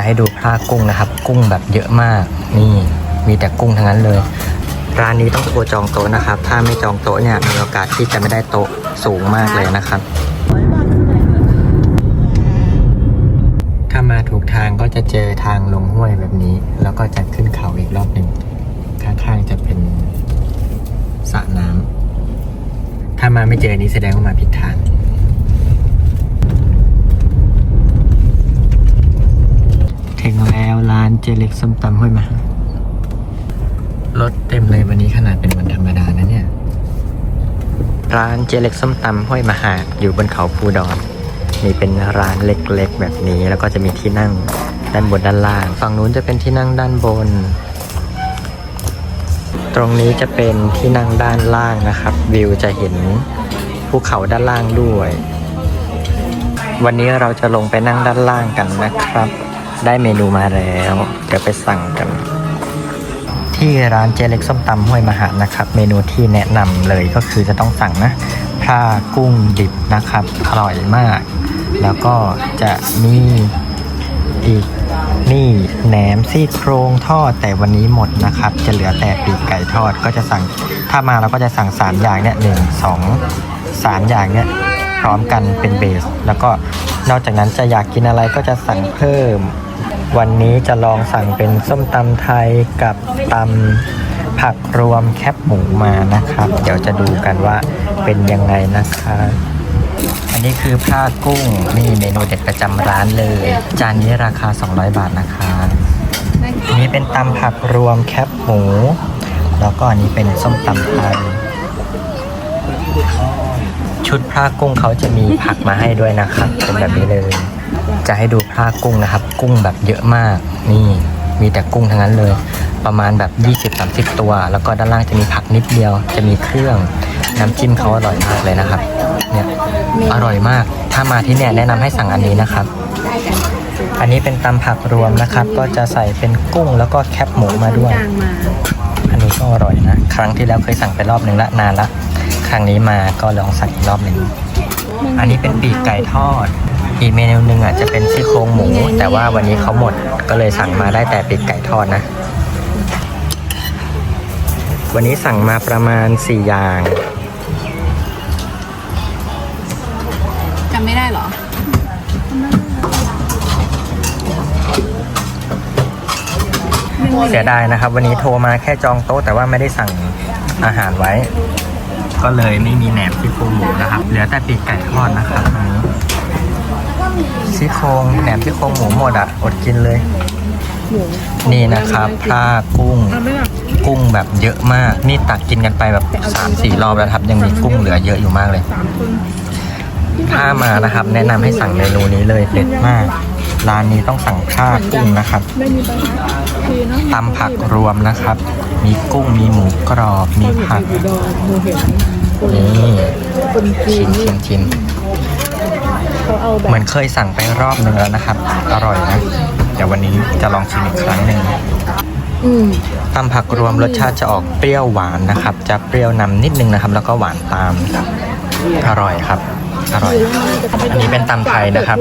จะให้ดูพลากุ้งนะครับ กุ้งแบบเยอะมาก นี่มีแต่กุ้งทั้งนั้นเลย ร้านนี้ต้องโทรจองโต๊ะนะครับ ถ้าไม่จองโต๊ะเนี่ยมีโอกาสที่จะไม่ได้โต๊ะสูงมากเลยนะครับ ถ้ามาถูกทางก็จะเจอทางลงห้วยแบบนี้ แล้วก็จะขึ้นเขาอีกรอบหนึ่งข้างๆจะเป็นสระน้ำถ้ามาไม่เจอนนี้แสดงว่ามาผิดทาง ถึงแล้ว ร้านเจเล็กส้มตำห้วยมหารถเต็มเลยวันนี้ขนาดเป็นวันธรรมดานะเนี่ย ร้านเจเล็กส้มตำห้วยมหาอยู่บนเขาภูดอนนี่เป็นร้านเล็กๆแบบนี้แล้วก็จะมีที่นั่งด้านบนด้านล่าง ฝั่งนู้นจะเป็นที่นั่งด้านบน ตรงนี้จะเป็นที่นั่งด้านล่างนะครับ วิวจะเห็นภูเขาด้านล่างด้วย วันนี้เราจะลงไปนั่งด้านล่างกันนะครับ ได้เมนูมาแล้ว เดี๋ยวไปสั่งกัน ที่ร้านเจเล็กส้มตำห้วยมหานะครับ เมนูที่แนะนำเลยก็คือจะต้องสั่งนะพลากุ้งดิบนะครับ อร่อยมาก แล้วก็จะมีอีกนี่แหนมซี่โครงทอดแต่วันนี้หมดนะครับ จะเหลือแต่ปีกไก่ทอดก็จะสั่งถ้ามาเราก็จะสั่งสามอย่างเนี่ยหนึ่งสองสามอย่างเนี่ยพร้อมกันเป็นเบส แล้วก็นอกจากนั้นจะอยากกินอะไรก็จะสั่งเพิ่ม วันนี้จะลองสั่งเป็นส้มตำไทยกับตำผักรวมแคบหมูมานะครับ เดี๋ยวจะดูกันว่าเป็นยังไงนะคะ อันนี้คือพลากุ้งนี่เมนูเด็ดประจำร้านเลย จานนี้ราคา 200 บาทนะคะอันนี้เป็นตำผักรวมแคบหมู แล้วก็อันนี้เป็นส้มตำไทยชุดพลากุ้งเขาจะมีผักมาให้ด้วยนะครับเป็นแบบนี้เลย จะให้ดูพลากุ้งนะครับ กุ้งแบบเยอะมาก นี่มีแต่กุ้งทั้งนั้นเลย ประมาณแบบ 20-30 ตัว แล้วก็ด้านล่างจะมีผักนิดเดียว จะมีเครื่อง น้ำจิ้มเขาอร่อยมากเลยนะครับ เนี่ยอร่อยมาก ถ้ามาที่เนี่ยแนะนำให้สั่งอันนี้นะครับ อันนี้เป็นตำผักรวมนะครับ ก็จะใส่เป็นกุ้งแล้วก็แคบหมูมาด้วย อันนี้ก็อร่อยนะ ครั้งที่แล้วเคยสั่งไปรอบหนึ่งละนานละ ครั้งนี้มาก็ลองสั่งอีกรอบหนึ่งอันนี้เป็นปีกไก่ทอด อีกเมนูหนึ่งอะจะเป็นซี่โครงหมู แต่ว่าวันนี้เขาหมดก็เลยสั่งมาได้แต่ปีกไก่ทอดนะ วันนี้สั่งมาประมาณ 4 อย่างจำไม่ได้เหรอ เสียดายนะครับ วันนี้โทรมาแค่จองโต๊ะแต่ว่าไม่ได้สั่งอาหารไว้ ก็เลยไม่มีแหนมซี่โครงหมูนะครับ เหลือแต่ปีกไก่ทอดนะครับตรงนี้ ซี่โครงแหนมซี่โครงหมูหมดอะ อดกินเลยหมูนี่นะครับพลากุ้งเอาไม่แบบกุ้งแบบเยอะมาก นี่ตักกินกันไปแบบ3ามสี่รอบแล้วครับ ยังมีกุ้งเหลือเยอะอยู่มากเลยสามคนถ้ามานะครับ แนะนำให้สั่งเมนูนี้เลยเด็ดมาก ร้านนี้ต้องสั่งพลากุ้งนะครับไม่มีปัญหาคือเนาะตำผักรวมนะครับ มีกุ้งมีหมูกรอบ มีผักอุดรหมูเห็นคนนี่คนจีชินมนี่ชิมชิม เขาเอาแบเหมืบอนเคยสั่งไปรอบหนึ่งแล้วนะครับ อร่อยนะเดี๋ยววันนี้จะลองชิมอีกครั้งหนึ่งอืมตำผักรวมรสชาติจะออกเปรี้ยวหวานนะครับ จะเปรี้ยวนำนิดนึงนะครับ แล้วก็หวานตามอร่อยครับอร่อย อันนี้เป็นตำไทยนะครับ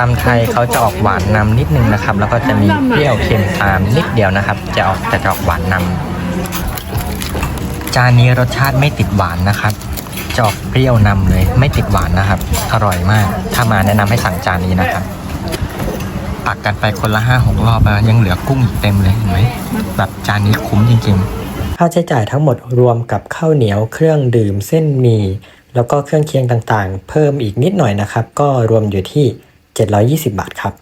ตำไทยเขาจะออกหวานนำนิดนึงนะครับ แล้วก็จะมีเปรี้ยวเค็มตามนิดเดียวนะครับ จะออกแต่จะออกหวานนำจานนี้รสชาติไม่ติดหวานนะครับ จะออกเปรี้ยวนำเลย ไม่ติดหวานนะครับ อร่อยมาก ถ้ามาแนะนำให้สั่งจานนี้นะครับตักกันไปคนละห้าหกรอบแล้วยังเหลือกุ้งอีกเต็มเลยเห็นไหมแบบจานนี้คุ้มจริงๆ ค่าใช้จ่ายทั้งหมดรวมกับข้าวเหนียวเครื่องดื่มเส้นหมี่แล้วก็เครื่องเคียงต่างๆ เพิ่มอีกนิดหน่อยนะครับ ก็รวมอยู่ที่ 720 บาทครับ